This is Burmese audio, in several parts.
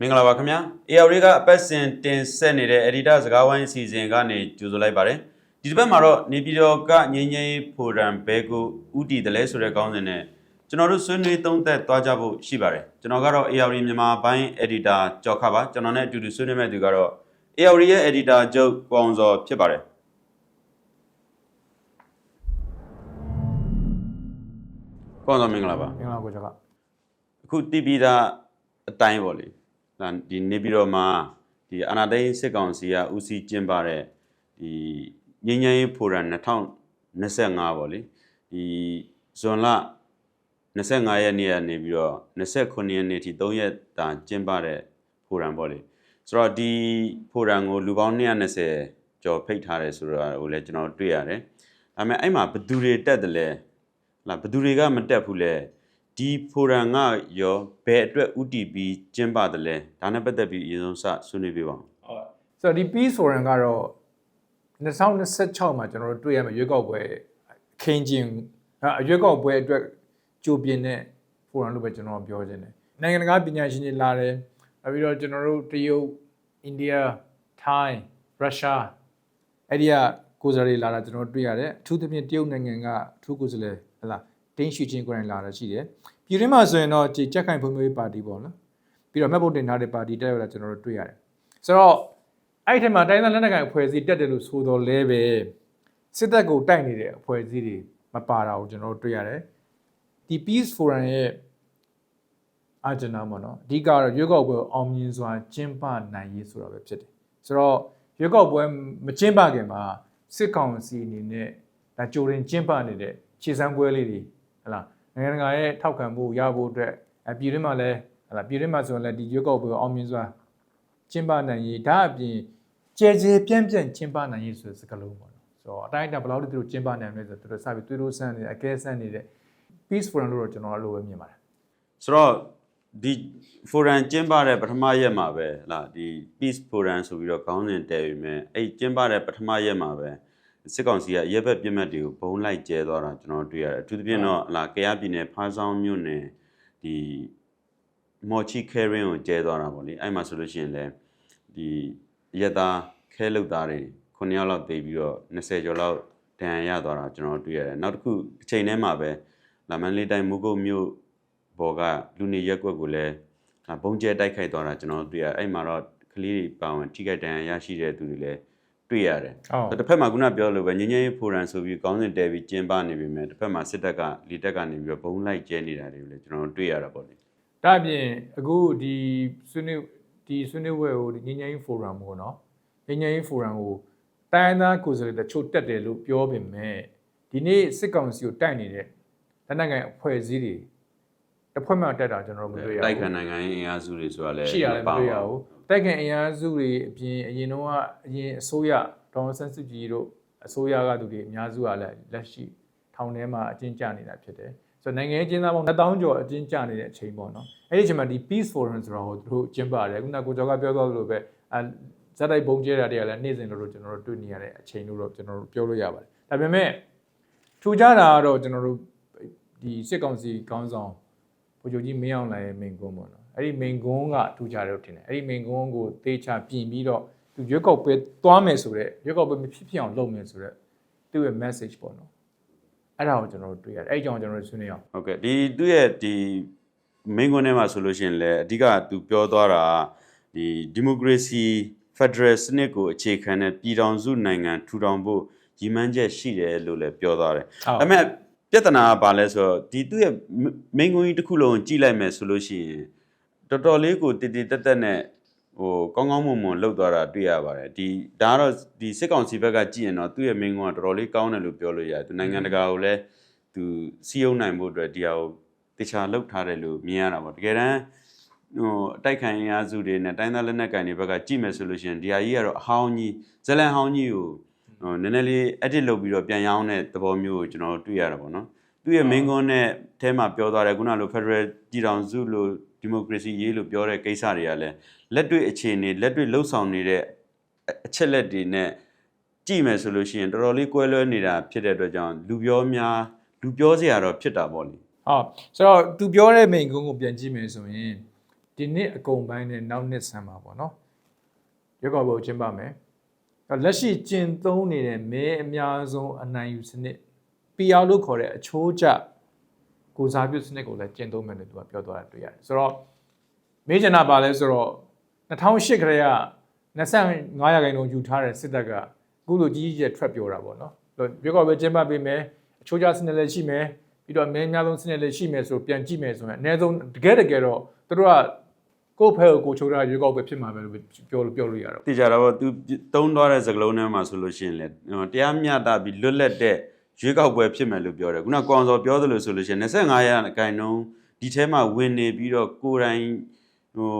မင်္ဂလာပါခင်ဗျာ AR ကအပတ်စဉ်တင်ဆက်နေတဲ့ editor စကားဝိုင်းအစီအစဉ်ကနေကြိုဆိုလိုက်ပါတယ်ဒီတစ်ပတ်မှာတော့နေပြည်တော်ကငင်းငင်းဖိုရမ်ဘဲကိုဥတီတလဲဆိုတဲ့ကောင်းစဉ်နဲ့ကျွန်တော်တို့ဆွေးနွေးသုံးသက်သွားကြဖို့ရှိပါတယ်ကျွန်တော်ကတော့ AR မြန်မာဘိုင်း editor ကြောက်ခပါကျွန်တော်နဲ့အတူတူဆွေးနွေးမဲ့သူကတော့ AR ရဲ့ editor ချုပ်ကိုအောင်စောဖြစ်ပါတယ်ကောင်းစောမင်္ဂလာပါမင်္ဂလာကိုကျော်ကအခုတည်ပြီးသားအတိုင်းပေါ့လေ ဒါဒီနေပြည်တော်မှာဒီအာနာသိန်းစစ်ကောင်စီကဦးစီးကျင်းပတဲ့ဒီငញ្ញရေးဖိုရမ်2025ပေါ့လေဒီဇွန်လ25ရက်နေ့ကနေပြီးတော့29ရက်နေ့ထိ3ရက်တာကျင်းပတဲ့ဖိုရမ်ပေါ့လေဆိုတော့ဒီဖိုရမ်ကိုလူပေါင်း220ကျော်ဖိတ်ထားတယ်ဆိုတော့ဟိုလည်းကျွန်တော်တွေ့ရတယ်ဒါပေမဲ့အဲ့မှာဘယ်သူတွေတက်တယ်လဲလားဘယ်သူတွေကမတက်ဘူးလဲ ဒီဖိုရမ်ကရောဘယ်အတွက်ဥတီပြီးကျင်းပါတယ်လဲဒါနဲ့ပတ်သက်ပြီးအရင်ဆုံးစဆွေးနွေးပြပါဦးဟုတ်ဆိုတော့ဒီ Peace Forum ကတော့2026မှာကျွန်တော်တို့တွေ့ရမယ့်ရွေးကောက်ပွဲအခင်းကျင်းအရွေးကောက်ပွဲအတွက်ကြိုပြင်တဲ့ forum လို့ပဲကျွန်တော်ပြောချင်တယ်နိုင်ငံတကာပညာရှင်တွေလာတယ်နောက်ပြီးတော့ကျွန်တော်တို့တရုတ်အိန္ဒိယထိုင်းရုရှားအဲ့ဒီကကိုယ်စားလှယ်လာတာကျွန်တော်တို့တွေ့ရတယ်အထူးသဖြင့်တရုတ်နိုင်ငံကအထူးကိုယ်စားလှယ်ဟလာ တင်းရှိချင်းကိုယ်တိုင်လာတာရှိတယ်ပြည်တွင်းမှာဆိုရင်တော့ကြည်ကြက်ခိုင်ဖွံ့ဖြိုးရေးပါတီပေါ့နော်ပြီးတော့မှတ်ဖို့တင်ထားတဲ့ပါတီတက်ရောက်လာကျွန်တော်တို့တွေ့ရတယ်ဆိုတော့အဲ့ဒီထဲမှာတိုင်းသားလက်နက်ကိုင်အဖွဲ့အစည်းတက်တယ်လို့ဆိုတော့လဲပဲစစ်တပ်ကိုတိုက်နေတဲ့အဖွဲ့အစည်းတွေမပါတာကိုကျွန်တော်တို့တွေ့ရတယ်ဒီ Peace Forum ရဲ့အာဂျန်နာပေါ့နော်အဓိကတော့ရွေးကောက်ပွဲကိုအောင်မြင်စွာကျင်းပနိုင်ရေးဆိုတာပဲဖြစ်တယ်ဆိုတော့ရွေးကောက်ပွဲမကျင်းပခင်မှာစစ်ကောင်စီအနေနဲ့ဒါကြိုတင်ကျင်းပနေတဲ့ခြေစမ်းပွဲလေးတွေ ဟလာနိုင်ငံတကာရဲ့ထောက်ခံမှုရဖို့အတွက်အပြည်တွင်းမှာလည်းဟလာပြည်တွင်းမှာဆိုရင်လည်းဒီရွေးကောက်ပွဲကိုအောင်မြင်စွာကျင်းပနိုင်ရေးဒါအပြင်ကြဲကြဲပြန့်ပြန့်ကျင်းပနိုင်ရေးဆိုတဲ့စကားလုံးပေါ့နော်ဆိုတော့အတိုင်းအတာဘယ်လောက်ထိသူတို့ကျင်းပနိုင်မလဲဆိုတော့သူတို့စပြီးသွေးတိုးဆန်းနေတယ်အကဲဆန်းနေတဲ့ peace forum လို့တော့ကျွန်တော်အဲ့လိုပဲမြင်ပါတယ်ဆိုတော့ဒီဖိုရမ်ကျင်းပတဲ့ပထမရက်မှာပဲဟလာဒီ peace forum ဆိုပြီးတော့ခေါင်းစဉ်တည်ပြီးမြဲအဲ့ကျင်းပတဲ့ပထမရက်မှာပဲ စစ်ကောင်စီကရက်ဘက်ပြစ်မှတ်တွေကိုဘုံလိုက်ကျဲသွားတာကျွန်တော်တွေ့ရတယ်အထူးသဖြင့်တော့ဟလာကရားပြည်နယ်ဖားဆောင်မြို့နယ်ဒီမော်ချီခဲရင်ကိုကျဲသွားတာပေါ့လေအဲ့မှာဆိုလို့ရှိရင်လည်းဒီရက်သားခဲလုတ်သားတွေ9ယောက်လောက်တေးပြီးတော့20ကျော်လောက်ဒဏ်ရာရသွားတာကျွန်တော်တွေ့ရတယ်နောက်တစ်ခုအချိန်ထဲမှာပဲလာမန်လေးတိုင်းမုကုတ်မြို့ဘော်ကလူနေရက်ကွက်ကိုလည်းဒါဘုံကျဲတိုက်ခိုက်သွားတာကျွန်တော်တွေ့ရအဲ့မှာတော့ကလေးတွေပါဝင်ထိခိုက်ဒဏ်ရာရရှိတဲ့သူတွေလည်း တွေ့ရတယ် ဟုတ် တစ်ဖက်မှာခုနပြောလို့ပဲငញ្ញရေးဖိုရန်ဆိုပြီးကောင်းစဉ်တဲပြီးကျင်းပနေပြီမဲ့တစ်ဖက်မှာစစ်တပ်ကလီတက်ကနေပြီးတော့ဘုံလိုက်ကျဲနေတာတွေကိုလည်းကျွန်တော်တွေ့ရတာပေါ့လေ ဒါအပြင်အခုဒီဆွေးနွေးဒီဆွေးနွေးပွဲကိုဒီငញ្ញင်းဖိုရမ်ကိုနော်ငញ្ញင်းဖိုရမ်ကိုတိုင်းသားကိုယ်စားလှယ်တချို့တက်တယ်လို့ပြောပေမဲ့ဒီနေ့စစ်ကောင်စီကိုတိုက်နေတဲ့လက်နက်ကိုင်အဖွဲ့အစည်းတွေတစ်ဖွဲ့မှတက်တာကျွန်တော်တို့မတွေ့ရဘူး တိုက်ခံနိုင်ငံရေးအင်အားစုတွေဆိုတာလည်း ရှိရတယ်မတွေ့ရဘူး တိုက်ခံအင်အားစုတွေအပြင်အရင်တော့ကအရင်အစိုးရဒေါ်အောင်ဆန်းစုကြည်တို့အစိုးရကသူတွေအများစုကလည်းလက်ရှိထောင်ထဲမှာအကျဉ်းကျနေတာဖြစ်တယ်ဆိုတော့နိုင်ငံရေးကျင်းသားပေါင်း1000ကျော်အကျဉ်းကျနေတဲ့အချိန်ပေါ့နော်အဲ့ဒီအချိန်မှာဒီ peace forum ဆိုတော့သူတို့ကျင်းပါတယ်ခုနကကိုကျော်ကပြောသွားသလိုပဲအဲဇက်တိုက်ပုံကျဲတာတွေကလည်းနေ့စဉ်လိုလိုကျွန်တော်တို့တွေ့နေရတဲ့အချိန်လို့တော့ကျွန်တော်တို့ပြောလို့ရပါတယ်ဒါပေမဲ့ထူကြတာကတော့ကျွန်တော်တို့ဒီစစ်ကောင်စီခေါင်းဆောင်ဗိုလ်ချုပ်ကြီးမင်းအောင်လှိုင်ရဲ့မိန်ကွန်းပေါ့နော် အဲ့ဒီမိန်ကွန်းကထူကြတယ်လို့ထင်တယ်အဲ့ဒီမိန်ကွန်းကိုသေချာပြင်ပြီးတော့သူရွက်ကောက်ပွဲသွားမယ်ဆိုတော့ရွက်ကောက်ပွဲမဖြစ်ဖြစ်အောင်လုပ်မယ်ဆိုတော့သူ့ရဲ့ message ပေါ့နော်အဲ့ဒါကိုကျွန်တော်တို့တွေ့ရတယ်အဲ့ဒီကြောင့်ကျွန်တော်တို့ဆွေးနွေးအောင်ဟုတ်ကဲ့ဒီသူ့ရဲ့ဒီမင်းကွန်းထဲမှာဆိုလို့ရှိရင်လည်းအဓိကသူပြောသွားတာဒီဒီမိုကရေစီဖက်ဒရယ်စနစ်ကိုအခြေခံတဲ့ပြည်ထောင်စုနိုင်ငံထူထောင်ဖို့ရည်မှန်းချက်ရှိတယ်လို့လည်းပြောသွားတယ်ဟုတ်ဒါပေမဲ့ပြဿနာကဘာလဲဆိုတော့ဒီသူ့ရဲ့မင်းကွန်းကြီးတစ်ခုလုံးကိုကြည့်လိုက်မယ်ဆိုလို့ရှိရင် တော်တော်လေးကိုတည်တည်တက်တက်နဲ့ဟိုကောင်းကောင်းမွန်မွန်လှုပ်သွားတာတွေ့ရပါတယ်ဒီဒါကတော့ဒီစစ်ကောင်စီဘက်ကကြည့်ရင်တော့သူ့ရဲ့မင်းကွန်းကတော်တော်လေးကောင်းတယ်လို့ပြောလို့ရတယ်သူနိုင်ငံတကာကိုလည်းသူစီယုံနိုင်ဖို့အတွက်ဒီဟာကိုတခြားလှုပ်ထားတယ်လို့မြင်ရတာပေါ့တကယ်တမ်းဟိုအတိုက်ခိုင်အင်အားစုတွေနဲ့တိုင်းသားလက်နက်ကိုင်တွေဘက်ကကြည့်မယ်ဆိုလို့ရှိရင်ဒီဟာကြီးကတော့အဟောင်းကြီးဇလန်ဟောင်းကြီးကိုဟိုနည်းနည်းလေး edit လုပ်ပြီးတော့ပြန်ရောင်းတဲ့သဘောမျိုးကိုကျွန်တော်တို့တွေ့ရတာပေါ့နော်သူ့ရဲ့ main ကွန်းနဲ့အဲမှာပြောသွားတယ်ခုနလို federal ပြည်ထောင်စုလို့ democracy ရေးလို့ပြောတဲ့ကိစ္စတွေကလည်းလက်တွေ့အခြေအနေလက်တွေ့လှုပ်ဆောင်နေတဲ့အချက်လက်တွေနဲ့ကြည့်မယ်ဆိုလို့ရှိရင်တော်တော်လေးကွဲလွဲနေတာဖြစ်တဲ့အတွက်ကြောင့်လူပြောများလူပြောစရာတော့ဖြစ်တာပေါ့လေဟုတ်ဆိုတော့သူပြောတဲ့မိန်ကွန်းကိုပြန်ကြည့်မယ်ဆိုရင်ဒီနှစ်အကုန်ပိုင်းနဲ့နောက်နှစ်ဆန်းမှာပေါ့နော်ရွေးကောက်ပွဲကိုကျင်းပမယ်အဲ့လက်ရှိကျင့်သုံးနေတဲ့မဲအများဆုံးအနိုင်ယူစနစ် PR လို့ခေါ်တဲ့အချိုးကျ ကိုစားပြုစနစ်ကိုလည်းကျင့်သုံးမယ်လို့သူကပြောသွားတာတွေ့ရတယ်ဆိုတော့မေးချင်တာပါလဲဆိုတော့2008ခရဲက25ရာခိုင်နှုန်းယူထားတဲ့စစ်တပ်ကအခုလိုကြီးကြီးကျယ်ထွက်ပြောတာပေါ့နော်ရွေးကောက်ပွဲကျင်းပပေးမယ်အချိုးကျစနစ်လည်းရှိမယ်ပြီးတော့မဲအများဆုံးစနစ်လည်းရှိမယ်ဆိုပြန်ကြည့်မယ်ဆိုရင်အနည်းဆုံးတကယ်တကယ်တော့သူတို့ကကိုယ့်ဖက်ကိုကိုချိုးတာရွေးကောက်ပွဲဖြစ်မှာပဲလို့ပြောလို့ပြောလို့ရတော့သိကြတာပေါ့သူတုံးသွားတဲ့စကလုံးထဲမှာဆိုလို့ရှိရင်လေဟိုတရားမျှတပြီးလွတ်လပ်တဲ့ ရွေးကောက်ပွဲဖြစ်မယ်လို့ပြောတယ်ခုနကောင်စောပြောသလိုဆိုလို့ရှိရင်25ရာခိုင်နှုန်းဒီထဲမှာဝင်နေပြီးတော့ကိုယ်တိုင်ဟို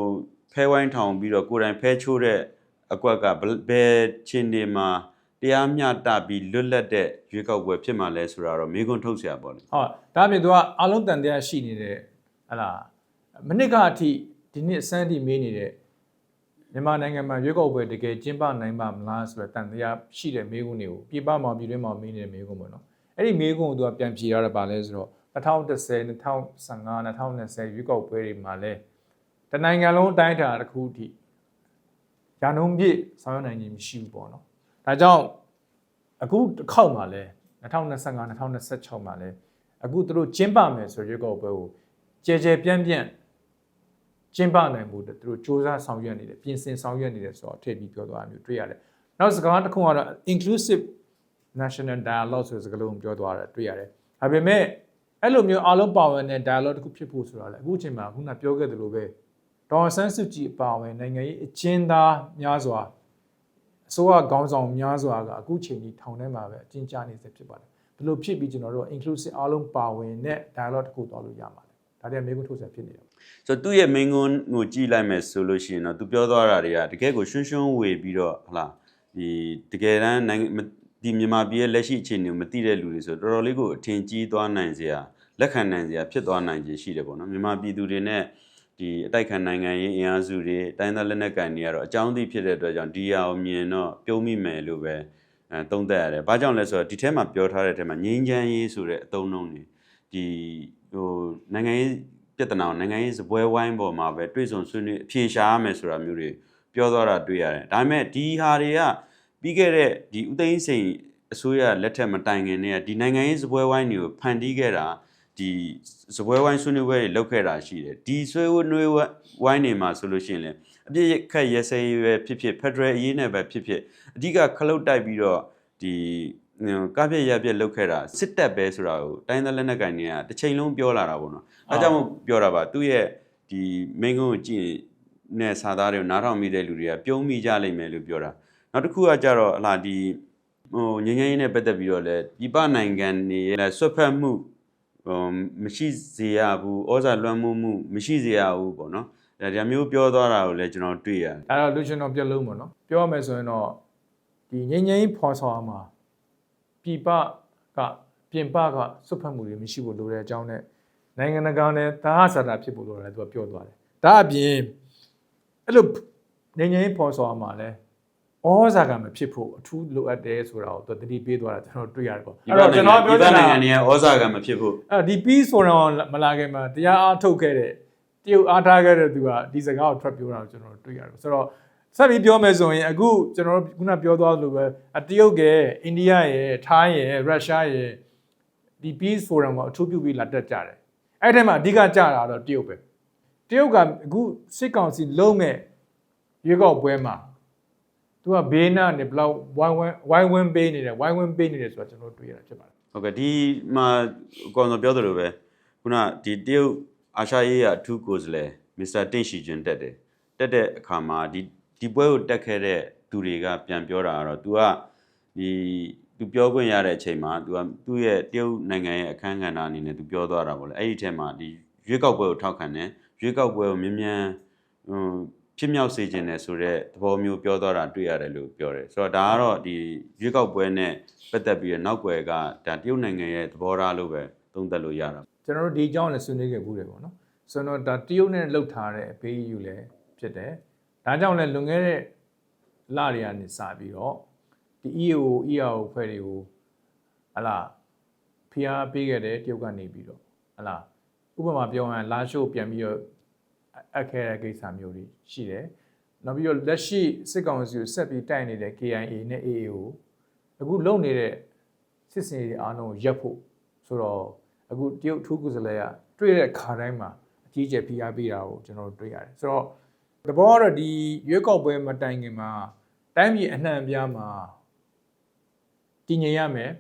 ဖဲဝိုင်းထောင်ပြီးတော့ကိုယ်တိုင်ဖဲချိုးတဲ့အကွက်ကဘယ်ဘယ်ချင်းတွေမှာတရားမျှတပြီးလွတ်လပ်တဲ့ရွေးကောက်ပွဲဖြစ်မှာလဲဆိုတာတော့မေးခွန်းထုတ်เสียပါလေ ဟုတ်ဒါပြင်သူကအလုံးတန်တရားရှိနေတဲ့ဟလာမနစ်ကအထိဒီနှစ်အစမ်းအထိမေးနေတဲ့ မြန်မာနိုင်ငံမှာရွေးကောက်ပွဲတကယ်ကျင်းပနိုင်ပါမလားဆိုတဲ့တန်တရားရှိတဲ့မေးခွန်းတွေကိုပြပမှာပြည်တွင်းမှာမေးနေတဲ့မေးခွန်းပေါ့နော်အဲ့ဒီမေးခွန်းကိုသူကပြန်ဖြေရတာပါလဲဆိုတော့2010 2015 2020ရွေးကောက်ပွဲတွေမှာလဲတနိုင်ငံလုံးအတိုင်းအတာတစ်ခုအထိရာနှုန်းပြည့်ဆောင်ရွက်နိုင်ခြင်းမရှိဘူးပေါ့နော်ဒါကြောင့်အခုတစ်ခေါက်မှာလဲ2025 2026မှာလဲအခုသူတို့ကျင်းပမယ်ဆိုရွေးကောက်ပွဲကိုကြဲကြဲပြန့်ပြန့် ကျင်းပနိုင်မှုသူတို့စ조사ဆောင်ရွက်နေတယ်ပြင်ဆင်ဆောင်ရွက်နေတယ်ဆိုတော့ထည့်ပြီးပြောသွားတာမျိုးတွေ့ရတယ်။နောက်စကားတစ်ခုကတော့ inclusive national dialogue ဆိုတဲ့စကားလုံးကိုပြောသွားတာတွေ့ရတယ်။ဒါပေမဲ့အဲ့လိုမျိုးအားလုံးပါဝင်တဲ့ dialogue တစ်ခုဖြစ်ဖို့ဆိုတာလေအခုချိန်မှာခုနပြောခဲ့သလိုပဲဒေါ်ဆန်းစုကြည်ပါဝင်နိုင်ငံရေးအကျဉ်းသားများစွာအစိုးရခေါင်းဆောင်များစွာကအခုချိန်ကြီးထောင်ထဲမှာပဲအကျဉ်းချနေစေဖြစ်ပါတယ်။ဘယ်လိုဖြစ်ပြီးကျွန်တော်တို့ inclusive အားလုံးပါဝင်တဲ့ dialogue တစ်ခုသွားလို့ရမှာလဲ။ ဒါတည်းမေးခွန်းထုတ်ဆက်ဖြစ်နေတာဆိုတော့သူ့ရဲ့ main ကွန်းကိုကြည့်လိုက်မယ်ဆိုလို့ရှိရင်တော့သူပြောသွားတာတွေကတကယ်ကိုရွှွှွှွှွှဝေပြီးတော့ဟလာဒီတကယ်တမ်းနိုင်ငံမဒီမြန်မာပြည်ရဲ့လက်ရှိအခြေအနေကိုမသိတဲ့လူတွေဆိုတော်တော်လေးကိုအထင်ကြီးသွားနိုင်စရာလက်ခံနိုင်စရာဖြစ်သွားနိုင်ခြင်းရှိတယ်ပေါ့နော်မြန်မာပြည်သူတွေနဲ့ဒီအတိုက်ခံနိုင်ငံရေးအင်အားစုတွေတိုင်းသားလက်နက်ကန်တွေကတော့အကြောင်းသိဖြစ်တဲ့အတွက်ကြောင့်ဒီဟာကိုမြင်တော့ပြုံးမိမယ်လို့ပဲအဲသုံးသပ်ရတယ်။ဘာကြောင့်လဲဆိုတော့ဒီထဲမှာပြောထားတဲ့ထဲမှာငြိမ်းချမ်းရေးဆိုတဲ့အသုံးအနှုန်းတွေဒီ ဟိုနိုင်ငံရေးပြဿနာကိုနိုင်ငံရေးစပွဲဝိုင်းပေါ်မှာပဲတွေ့ဆုံဆွေးနွေးအဖြေရှာရမယ်ဆိုတာမျိုးတွေပြောသွားတာတွေ့ရတယ်။ဒါပေမဲ့ဒီဟာတွေကပြီးခဲ့တဲ့ဒီဥသိမ်းစိန်အစိုးရလက်ထက်မတိုင်ခင်တည်းကဒီနိုင်ငံရေးစပွဲဝိုင်းတွေကိုဖန်တီးခဲ့တာဒီစပွဲဝိုင်းဆွေးနွေးပွဲတွေလုပ်ခဲ့တာရှိတယ်။ဒီဆွေးနွေးဝိုင်းတွေမှာဆိုလို့ရှိရင်လည်းအပြစ်ခတ်ရဲစဲရေးပဲဖြစ်ဖြစ်ဖက်ဒရယ်အရေးနဲ့ပဲဖြစ်ဖြစ်အဓိကခလုတ်တိုက်ပြီးတော့ဒီ ကပြည့်ရပြည့်လောက်ခဲ့တာစစ်တပ်ပဲဆိုတာကိုတိုင်းသားလက်နက်ကိုင်တွေကတစ်ချိန်လုံးပြောလာတာပေါ့နော်။အဲကြောင့်မို့ပြောတာပါသူ့ရဲ့ဒီမိန်းကုန်းကိုကြည့်နဲ့စာသားတွေကိုနားထောင်မိတဲ့လူတွေကပြုံးမိကြလိမ့်မယ်လို့ပြောတာ။နောက်တစ်ခုကကြတော့ဟလာဒီဟိုငញ្ញင်းနဲ့ပတ်သက်ပြီးတော့လဲပြပနိုင်ငံတွေရဲ့ဆွတ်ဖက်မှုဟိုမရှိစေရဘူးဩဇာလွှမ်းမိုးမှုမရှိစေရဘူးပေါ့နော်။ဒါဒါမျိုးပြောသွားတာကိုလည်းကျွန်တော်တွေ့ရတယ်ဒါတော့လူရှင်တော်ပြက်လုံးပေါ့နော်ပြောရမယ်ဆိုရင်တော့ဒီငိမ့်ငိမ့်ဖော်ဆောင်မှာ ပြပကပြင်ပကစွတ်ဖက်မှုတွေမရှိဖို့လိုတဲ့အကြောင်းနဲ့နိုင်ငံတကာနဲ့သာဟစာတာဖြစ်ဖို့လိုတယ်သူကပြောသွားတယ်ဒါအပြင်အဲ့လိုငိမ့်ငိမ့်ဖော်ဆောင်မှာလဲဩဇာကမဖြစ်ဖို့အထူးလိုအပ်တယ်ဆိုတာကိုသူတတိပေးသွားတာကျွန်တော်တွေ့ရတယ်ပေါ့။ဒီဘက်နိုင်ငံဒီဘက်နိုင်ငံတွေကဩဇာကမဖြစ်ဖို့အဲ့ဒီ peace forum မလာခင်မှာတရားအားထုတ်ခဲ့တဲ့တရုတ်အားထားခဲ့တဲ့သူကဒီစကားကိုထွက်ပြောတာကိုကျွန်တော်တွေ့ရတယ်ဆိုတော့ ဆက်ပြီးပြောမယ်ဆိုရင်အခုကျွန်တော်တို့ခုနပြောသွားသလိုပဲအတရုတ်ကအိန္ဒိယရဲ့ထိုင်းရဲ့ရုရှားရဲ့ဒီ peace forum ကိုအထူးပြုပြီးလာတက်ကြတယ်အဲ့ဒီမှာအဓိကကြတာတော့တရုတ်ပဲတရုတ်ကအခုစစ်ကောင်စီလုံးမဲ့ရွေးကောက်ပွဲမှာသူကဘေးနားနဲ့ဘလောက်ဝိုင်းဝန်းဝိုင်းဝန်းပေးနေတယ်ဝိုင်းဝန်းပေးနေတယ်ဆိုတာကျွန်တော်တို့တွေ့ရတာဖြစ်ပါတယ်ဟုတ်ကဲ့ဒီမှာကောင်စောပြောသလိုပဲခုနဒီတရုတ်အာရှရေးရအထူးကိုယ်စားလှယ်မစ္စတာတင့်ရှီဂျွန်တက်တယ်တက်တဲ့အခါမှာဒီ ဒီပွဲကိုတက်ခဲ့တဲ့သူတွေကပြန်ပြောတာကတော့ तू ကဒီ तू ပြောခွင့်ရတဲ့အချိန်မှာ तू ကသူ့ရဲ့တရုတ်နိုင်ငံရဲ့အခမ်းကဏ္ဍအနေနဲ့ तू ပြောသွားတာပေါ့လေအဲ့ဒီထဲမှာဒီရွေးကောက်ပွဲကိုထောက်ခံတယ်ရွေးကောက်ပွဲကိုမြ мян ဟိုဖြစ်မြောက်စေခြင်းနဲ့ဆိုတော့သဘောမျိုးပြောသွားတာတွေ့ရတယ်လို့ပြောတယ်ဆိုတော့ဒါကတော့ဒီရွေးကောက်ပွဲနဲ့ပတ်သက်ပြီးတော့နောက်ွယ်ကဒါတရုတ်နိုင်ငံရဲ့သဘောထားလို့ပဲသုံးသပ်လို့ရတာ ကျွန်တော်တို့ဒီအကြောင်းလည်းဆွေးနွေးခဲ့ဘူးတယ်ပေါ့နော်ဆိုတော့ဒါတရုတ်နဲ့လှုပ်ထားတဲ့အပေးအယူလည်းဖြစ်တယ် ဒါကြောင့်လည်းလွန်ခဲ့တဲ့လတွေကနေစပြီးတော့ဒီ EAO EAO ဖွဲ့တွေကိုဟလာဖိအားပေးခဲ့တယ်တရုတ်ကနေပြီးတော့ဟလာဥပမာပြောရင်လာရှိုးပြန်ပြီးတော့အပ်ခဲ့တဲ့ကိစ္စမျိုးတွေရှိတယ်နောက်ပြီးတော့လက်ရှိစစ်ကောင်စီကိုဆက်ပြီးတိုက်နေတဲ့ KIA နဲ့ AA ကိုအခုလုံနေတဲ့စစ်စင်ရေးအားလုံးကိုရပ်ဖို့ဆိုတော့အခုတရုတ်ထူးကုစလဲကတွေ့တဲ့ခါတိုင်းမှာအကြီးအကျယ်ဖိအားပေးတာကိုကျွန်တော်တို့တွေ့ရတယ်ဆိုတော့ တဘောကတော့ဒီရွေးကောက်ပွဲမတိုင်ခင်မှာတိုင်းပြည်အနှံ့အပြားမှာတည်ငြိမ်ရမယ်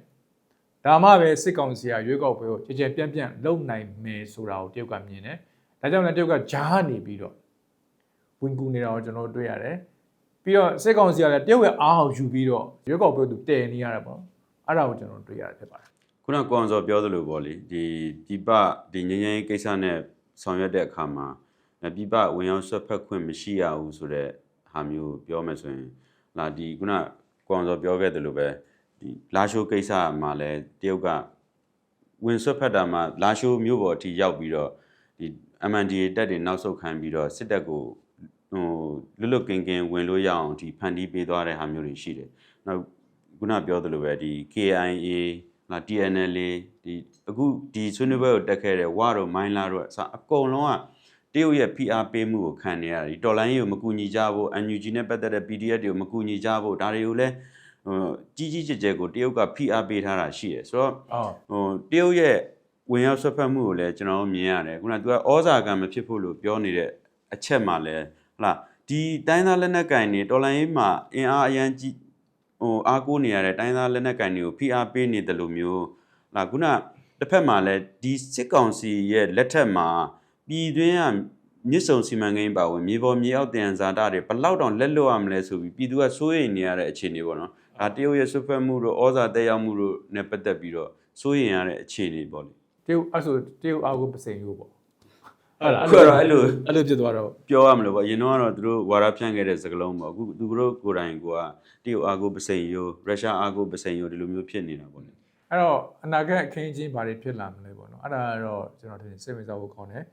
ဒါမှပဲစစ်ကောင်စီကရွေးကောက်ပွဲကိုကြည်ကြဲပြန့်ပြန့်လုပ်နိုင်မယ်ဆိုတာကိုတရုတ်ကမြင်တယ်ဒါကြောင့်လည်းတရုတ်ကဂျားနေပြီးတော့ဝင်ကူနေတာကိုကျွန်တော်တို့တွေ့ရတယ်ပြီးတော့စစ်ကောင်စီကလည်းတရုတ်ရဲ့အားအောင်ယူပြီးတော့ရွေးကောက်ပွဲသူတည်နေရတာပေါ့အဲ့ဒါကိုကျွန်တော်တို့တွေ့ရတာဖြစ်ပါတယ်ခုနကကိုအောင်စောပြောသလိုပေါ့လေဒီပြပဒီငញ្ញရင်ကိစ္စနဲ့ဆောင်ရွက်တဲ့အခါမှာ ပြပဝင်ရောက်ဆွတ်ဖက်ခွင့်မရှိရဘူးဆိုတော့ဟာမျိုးပြောမယ်ဆိုရင်လာဒီခုနကိုအောင်စောပြောခဲ့တယ်လို့ပဲဒီလာရှိုးကိစ္စမှာလည်းတရုတ်ကဝင်ဆွတ်ဖက်တာမှာလာရှိုးမျိုးပေါ်အထိရောက်ပြီးတော့ဒီ MNDA တက်တွေနောက်ဆုတ်ခံပြီးတော့စစ်တပ်ကိုဟိုလွတ်လွတ်ကင်ကင်ဝင်လို့ရအောင်ဒီဖန်တီးပေးသွားတဲ့ဟာမျိုးတွေရှိတယ်။နောက်ခုနပြောသလိုပဲဒီ KIA လာ TNLA ဒီအခုဒီဆွေးနွေးပွဲကိုတက်ခဲ့တဲ့ဝါတို့မိုင်းလာတို့အစအကုန်လုံးက တရုတ်ရဲ့ PR ပေးမှုကိုခံနေရတယ်ဒီတော်လိုင်းကြီးကိုမကူညီကြဖို့ NUG နဲ့ပတ်သက်တဲ့ PDF တွေကိုမကူညီကြဖို့ဒါတွေကိုလည်းဟိုကြီးကြီးကျယ်ကျယ်ကိုတရုတ်က PR ပေးထားတာရှိတယ်ဆိုတော့အော်ဟိုတရုတ်ရဲ့ဝင်ရောက်ဆွတ်ဖက်မှုကိုလည်းကျွန်တော်တို့မြင်ရတယ်ခုနကသူကဩဇာကံမဖြစ်ဖို့လို့ပြောနေတဲ့အချက်မှလည်းဟလာဒီတိုင်းသားလက်နက်ကင်တွေတော်လိုင်းရေးမှာအင်အားအရန်ကြီးဟိုအားကိုးနေရတဲ့တိုင်းသားလက်နက်ကင်တွေကိုဖိအားပေးနေတယ်လို့မျိုးဟလာခုနတစ်ဖက်မှာလည်းဒီစစ်ကောင်စီရဲ့လက်ထက်မှာ ပြည်တွင်းကမြစ်ဆုံစီမံကိန်းပါဝင်မြေပေါ်မြေအောက်တန်ဇာတာတွေဘယ်လောက်တောင်လက်လွတ်ရမလဲဆိုပြီးပြည်သူကစိုးရိမ်နေရတဲ့အခြေအနေပေါ့နော်ဒါတရုတ်ရဲ့ဆွတ်ဖက်မှုတို့ဩဇာတက်ရောက်မှုတို့နဲ့ပတ်သက်ပြီးတော့စိုးရိမ်ရတဲ့အခြေအနေပေါ့လေတရုတ်အဲ့ဆိုတရုတ်အားကိုပစိန်ရိုးပေါ့အခုကတော့အဲ့လိုအဲ့လိုဖြစ်သွားတော့ပြောရမလို့ပေါ့အရင်တော့ကတော့သူတို့ဝါရဖြန့်ခဲ့တဲ့စကားလုံးပေါ့အခုသူတို့ကိုယ်တိုင်ကတရုတ်အာကိုပစိန်ယိုရုရှားအာကိုပစိန်ယိုဒီလိုမျိုးဖြစ်နေတာပေါ့လေအဲ့တော့အနာဂတ်အခင်းအကျင်းဘာတွေဖြစ်လာမလဲပေါ့နော်အဲ့ဒါကတော့ကျွန်တော်ထင်စိတ်ဝင်စားဖို့ကောင်းတယ်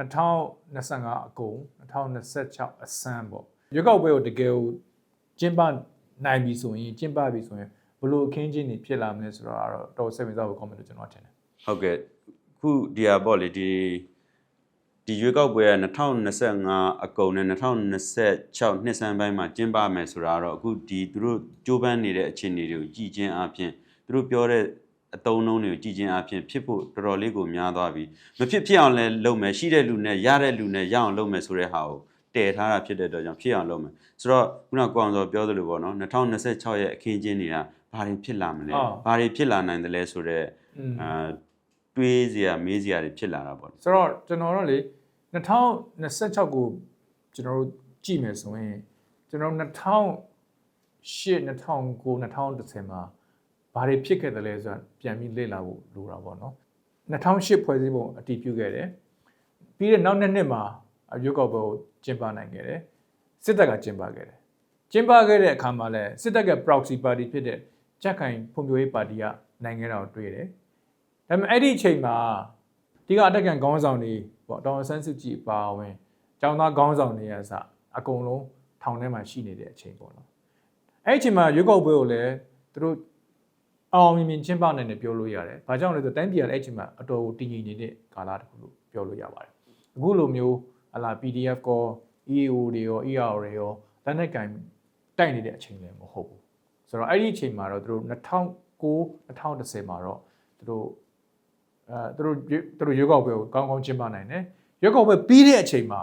2025အကုန်2026အစမ်းပေါ့ရွေးကောက်ပွဲကိုတကယ်ကိုကျင်းပနိုင်ပြီဆိုရင်ကျင်းပပြီဆိုရင်ဘလို့အခင်းအကျင်းတွေဖြစ်လာမလဲဆိုတော့ကတော့တော်စိတ်ဝင်စားဖို့ကောင်းမယ်လို့ကျွန်တော်ထင်တယ်ဟုတ်ကဲ့ခုဒီဟာပေါ့လေဒီဒီရွေးကောက်ပွဲက2025အကုန်နဲ့2026နှစ်ဆန်းပိုင်းမှာကျင်းပမယ်ဆိုတာကတော့အခုဒီသူတို့ကြိုးပမ်းနေတဲ့အခြေအနေတွေကိုကြည်ချင်းအပြင်သူတို့ပြောတဲ့ အတုံးလုံးတွေကိုကြည်ချင်းအပြင်ဖြစ်ဖို့တော်တော်လေးကိုများသွားပြီမဖြစ်ဖြစ်အောင်လည်းလုပ်မယ်ရှိတဲ့လူနဲ့ရတဲ့လူနဲ့ရအောင်လုပ်မယ်ဆိုတဲ့ဟာကိုတည်ထားတာဖြစ်တဲ့အတွက်ကြောင့်ဖြစ်အောင်လုပ်မယ်ဆိုတော့ခုနကကောင်စောပြောသလိုပေါ့နော်2026ရဲ့အခင်းကျင်းတွေကဘာတွေဖြစ်လာမလဲဘာတွေဖြစ်လာနိုင်တယ်လဲဆိုတော့อืมအာတွေးစရာမေးစရာတွေဖြစ်လာတာပေါ့ဆိုတော့ကျွန်တော်တို့လေ2026ကိုကျွန်တော်တို့ကြည့်မယ်ဆိုရင်ကျွန်တော်2008 2009 2010မှာ ဘာတွေဖြစ်ခဲ့တယ်လဲဆိုတာပြန်ပြီးလေ့လာဖို့လိုတာပေါ့နော်2008ဖွဲ့စည်းပုံအတည်ပြုခဲ့တယ်ပြီးတဲ့နောက်နှစ်နှစ်မှာရွေးကောက်ပွဲကိုကျင်းပနိုင်ခဲ့တယ်စစ်တပ်ကကျင်းပခဲ့တယ်ကျင်းပခဲ့တဲ့အခါမှာလည်းစစ်တပ်က proxy party ဖြစ်တဲ့ကြက်ခိုင်ဖွံ့ဖြိုးရေးပါတီကနိုင်ငံတော်တွေ့တယ်ဒါပေမဲ့အဲ့ဒီအချိန်မှာဒီကအတက်ကန်ခေါင်းဆောင်တွေပေါ့တောင်ဆန်းစုကြည်ပါဝင်ကျောင်းသားခေါင်းဆောင်တွေရစအကုန်လုံးထောင်ထဲမှာရှိနေတဲ့အချိန်ပေါ့နော်အဲ့ဒီအချိန်မှာရွေးကောက်ပွဲကိုလည်းသူတို့ အောင်မြင်မြင်ကျင်းပနိုင်တယ်ပြောလို့ရတယ်။ဘာကြောင့်လဲဆိုတော့တိုင်းပြည်ကလည်းအဲ့ဒီအချိန်မှာအတော်ကိုတည်ငြိမ်နေတဲ့ကာလတစ်ခုလို့ပြောလို့ရပါတယ်။အခုလိုမျိုးဟလာ PDF ကော EAO တွေရော ER တွေရောလက်နက်ကင်တိုက်နေတဲ့အချိန်လည်းမဟုတ်ဘူး။ဆိုတော့အဲ့ဒီအချိန်မှာတော့သူတို့2009 2010မှာတော့သူတို့အဲသူတို့ရွေးသူတို့ရွေးကောက်ပွဲကိုကောင်းကောင်းကျင်းပနိုင်တယ်ရွေးကောက်ပွဲပြီးတဲ့အချိန်မှာ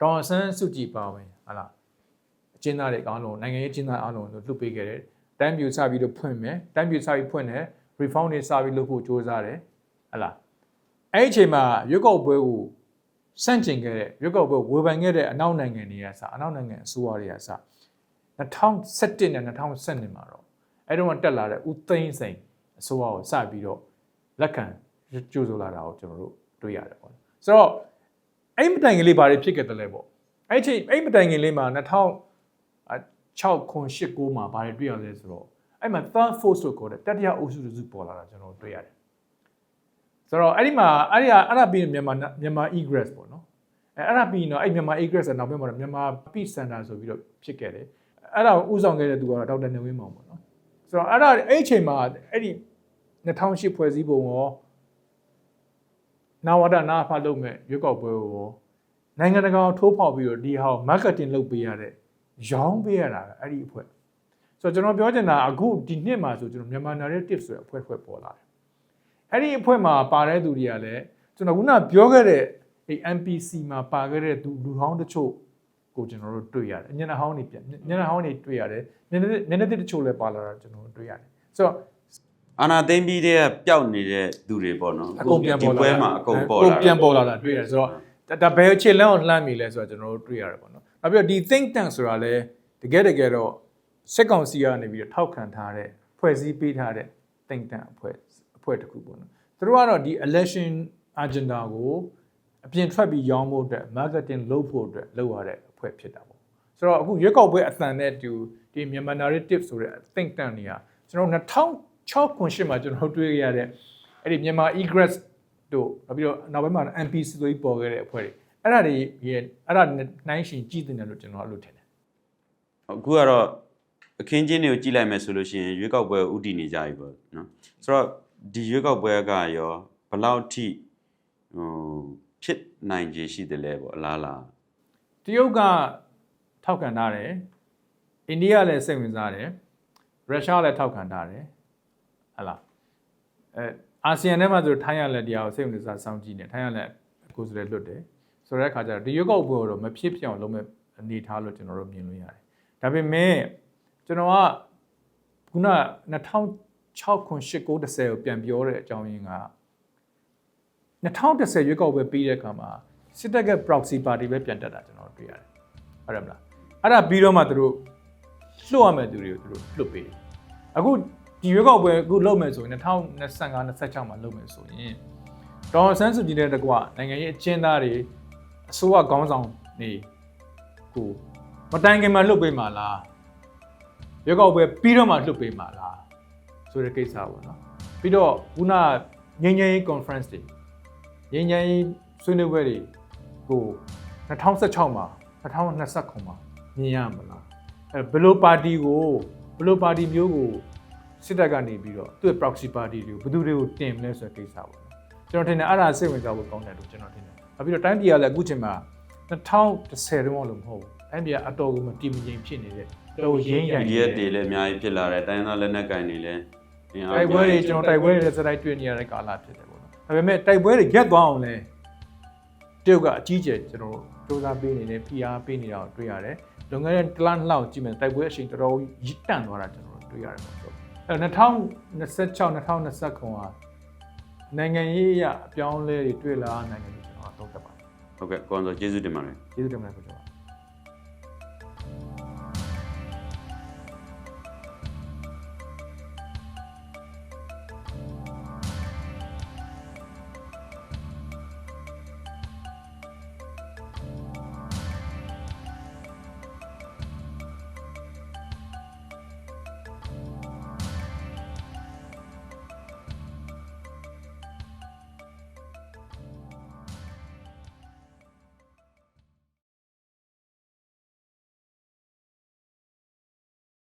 ဒေါအောင်ဆန်းစုကြည်ပါဝင်ဟာလားအကျဉ်းသားတွေအကောင်းလုံးနိုင်ငံရေးအကျဉ်းသားအားလုံးကိုလွတ်ပေးခဲ့တယ် တိုင်းပြည်စပြီးတော့ဖွင့်မယ်တိုင်းပြည်စပြီးဖွင့်တယ် reform တွေစပြီးလုပ်ဖို့ကြိုးစားတယ်ဟာလားအဲ့ဒီအချိန်မှာရွေးကောက်ပွဲကိုစန့်ကျင်ခဲ့တဲ့ရွေးကောက်ပွဲဝေဖန်ခဲ့တဲ့အနောက်နိုင်ငံတွေကစအနောက်နိုင်ငံအစိုးရတွေကစ2017နဲ့2012မှာတော့အဲ့တုန်းကတက်လာတဲ့ဦးသိန်းစိန်အစိုးရကိုစပြီးတော့လက်ခံကြိုးဆိုလာတာကိုကျွန်တော်တို့တွေ့ရတယ်ပေါ့နော်ဆိုတော့အဲ့မတိုင်ကလေးဘာတွေဖြစ်ခဲ့တယ်လဲပေါ့အဲ့ချိန်အဲ့မတိုင်ကလေးမှာ 2006ခွန်8 9မှာဘာတွေတွေ့ရလဲဆိုတော့အဲ့မှာ third force လို့ခေါ်တဲ့တတိယအုပ်စုတစ်စုပေါ်လာတာကျွန်တော်တွေ့ရတယ်ဆိုတော့အဲ့ဒီမှာအဲ့ဒီကအဲ့ဒါပြီးရင်မြန်မာမြန်မာ egress ပေါ့နော်အဲအဲ့ဒါပြီးရင်တော့အဲ့မြန်မာ egress ကနောက်ပိုင်းမှာတော့မြန်မာ peace center ဆိုပြီးတော့ဖြစ်ခဲ့တယ်အဲ့ဒါကိုဥဆောင်ခဲ့တဲ့သူကတော့ဒေါက်တာနေဝင်းမောင်ပေါ့နော်ဆိုတော့အဲ့ဒါအဲ့အချိန်မှာအဲ့ဒီ2008ဖွဲ့စည်းပုံရောနာဝဒနာဖတ်လုပ်မဲ့ရွေးကောက်ပွဲကိုရောနိုင်ငံတကာကိုထိုးဖောက်ပြီးတော့ဒီဟာကို marketing လုပ်ပေးရတဲ့ ရောင်းပေးရတာအဲ့ဒီအဖွဲ့ဆိုတော့ကျွန်တော်ပြောချင်တာအခုဒီနှစ်မှာဆိုကျွန်တော်မြန်မာ narrative ဆိုတဲ့အဖွဲ့ဖွဲ့ပေါ်လာတယ်အဲ့ဒီအဖွဲ့မှာပါတဲ့သူတွေကလည်းကျွန်တော်ခုနပြောခဲ့တဲ့ဒီ MPC မှာပါခဲ့တဲ့သူလူဟောင်းတချို့ကိုကျွန်တော်တို့တွေ့ရတယ်ညနေဟောင်းတွေပြန်ညနေဟောင်းတွေတွေ့ရတယ်နည်းနည်းနည်းနည်းတချို့လည်းပါလာတာကျွန်တော်တို့တွေ့ရတယ်ဆိုတော့အာနာသိမ့်ပြီးတဲ့ပျောက်နေတဲ့သူတွေပေါ့နော်အကုန်ပြန်ပေါ်လာဒီပွဲမှာအကုန်ပေါ်လာပြန်ပေါ်လာတာတွေ့ရတယ်ဆိုတော့ဒါဒါဘယ်အခြေလမ်းကိုလှမ်းမိလဲဆိုတော့ကျွန်တော်တို့တွေ့ရတယ်ပေါ့နော် နောက်ပြီးတော့ဒီ think tank ဆိုတာလဲတကယ်တကယ်တော့စက်ကောင်စီကနေပြီးတော့ထောက်ခံထားတဲ့ဖွဲ့စည်းပေးထားတဲ့ think tank အဖွဲ့အဖွဲ့တစ်ခုပေါ့နော်သူတို့ကတော့ဒီ election agenda ကိုအပြင်ထွက်ပြီးရောင်းဖို့အတွက် marketing လုပ်ဖို့အတွက်လုပ်ရတဲ့အဖွဲ့ဖြစ်တာပေါ့ဆိုတော့အခုရွက်ကောက်ပွဲအသံနဲ့တူဒီမြန်မာ narrative ဆိုတဲ့ think tank တွေကကျွန်တော်2006ခုနှစ်မှာကျွန်တော်တွေ့ရတဲ့အဲ့ဒီမြန်မာ egress တို့နောက်ပြီးတော့နောက်ပိုင်းမှာ MPC ဆိုပြီးပေါ်ခဲ့တဲ့အဖွဲ့တွေ အဲ့ဒါတွေရဲ့အဲ့ဒါနဲ့နှိုင်းရှင်ကြည့်တင်တယ်လို့ကျွန်တော်အဲ့လိုထင်တယ်အခုကတော့အခင်းချင်းတွေကိုကြည့်လိုက်မယ်ဆိုလို့ရှိရင်ရွေးကောက်ပွဲဥတည်နေကြပြီပေါ့နော်ဆိုတော့ဒီရွေးကောက်ပွဲကရောဘယ်လောက်ထိဟိုဖြစ်နိုင်ခြေရှိတယ်လဲပေါ့အလားလားတရုတ်ကထောက်ခံထားတယ်အိန္ဒိယလည်းစိတ်ဝင်စားတယ်ရုရှားလည်းထောက်ခံထားတယ်ဟလာအဲအာဆီယံထဲမှာဆိုထိုင်းရလည်းတရားကိုစိတ်ဝင်စားစောင့်ကြည့်နေထိုင်းရလည်းကိုယ်စလဲလွတ်တယ် ဆိုတဲ့အခါကျတော့ဒီရွက်ကောက်ပွဲကိုတော့မဖြစ်ဖြစ်အောင်လုပ်မဲ့အနေထားလို့ကျွန်တော်တို့မြင်လို့ရတယ်ဒါပေမဲ့ကျွန်တော်ကခုန2006ခု8 9 10ကိုပြန်ပြောတဲ့အကြောင်းရင်းက2010ရွေးကောက်ပွဲပြီးတဲ့အခါမှာစစ်တပ်က proxy party ပဲပြန်တက်တာကျွန်တော်တွေ့ရတယ်ဟုတ်တယ်မလားအဲ့ဒါပြီးတော့မှသူတို့လွှတ်ရမယ့်သူတွေကိုသူတို့လွှတ်ပေးတယ်အခုဒီရွေးကောက်ပွဲအခုလုပ်မယ်ဆိုရင်2025 26မှာလုပ်မယ်ဆိုရင်ဒေါ်ဆန်းစုကြည်တဲ့တကွနိုင်ငံရေးအကျဉ်းသားတွေ အစိုးရခေါင်းဆောင်နေကိုမတိုင်ခင်မှာလွှတ်ပေးမှာလားရွေးကောက်ပွဲပြီးတော့မှလွှတ်ပေးမှာလားဆိုတဲ့ကိစ္စပေါ့နော်ပြီးတော့ခုနငញ្ញရေး conference တွေငញ្ញရေးဆွေးနွေးပွဲတွေကို2016မှာ2029မှာမြင်ရမလားအဲဘယ်လိုပါတီကိုဘယ်လိုပါတီမျိုးကိုစစ်တပ်ကနေပြီးတော့သူ့ရဲ့ proxy party တွေကိုဘယ်သူတွေကိုတင်မလဲဆိုတဲ့ကိစ္စပေါ့နော်ကျွန်တော်ထင်တယ်အဲ့ဒါစိတ်ဝင်စားဖို့ကောင်းတယ်လို့ကျွန်တော်ထင်တယ် နောက်ပြီးတော့တိုင်းပြည်ကလည်းအခုချိန်မှာ2010တုန်းကလို့မဟုတ်ဘူးတိုင်းပြည်ကအတော်ကိုမတည်မငြိမ်ဖြစ်နေတဲ့တော်ရင်းရံဒီရက်တွေလည်းအများကြီးဖြစ်လာတယ်တိုင်းသားလက်နက်ကင်တွေလည်းအင်အားတိုက်ပွဲတွေကျွန်တော်တိုက်ပွဲတွေစတိုက်တွေ့နေရတဲ့ကာလဖြစ်တယ်ပေါ့နော်ဒါပေမဲ့တိုက်ပွဲတွေရက်သွားအောင်လဲတရုတ်ကအကြီးကျယ်ကျွန်တော်တို့စူးစမ်းပေးနေတယ် PR ပေးနေတာကိုတွေ့ရတယ်လွန်ခဲ့တဲ့တစ်လနှစ်လောက်ကြည့်မယ်တိုက်ပွဲအချိန်တော်တော်ရစ်တန့်သွားတာကျွန်တော်တို့တွေ့ရတယ်ပေါ့ဆိုအဲ2026 2029ကနိုင်ငံရေးအရအပြောင်းအလဲတွေတွေ့လာနိုင်တယ် လို့ကျွန်တော်သုံးသပ်ပါတယ်ဟုတ်ကဲ့ကိုန်ဆိုကျေးဇူးတင်ပါတယ်ကျေးဇူးတင်ပါတယ်ကိုကျော်ပါ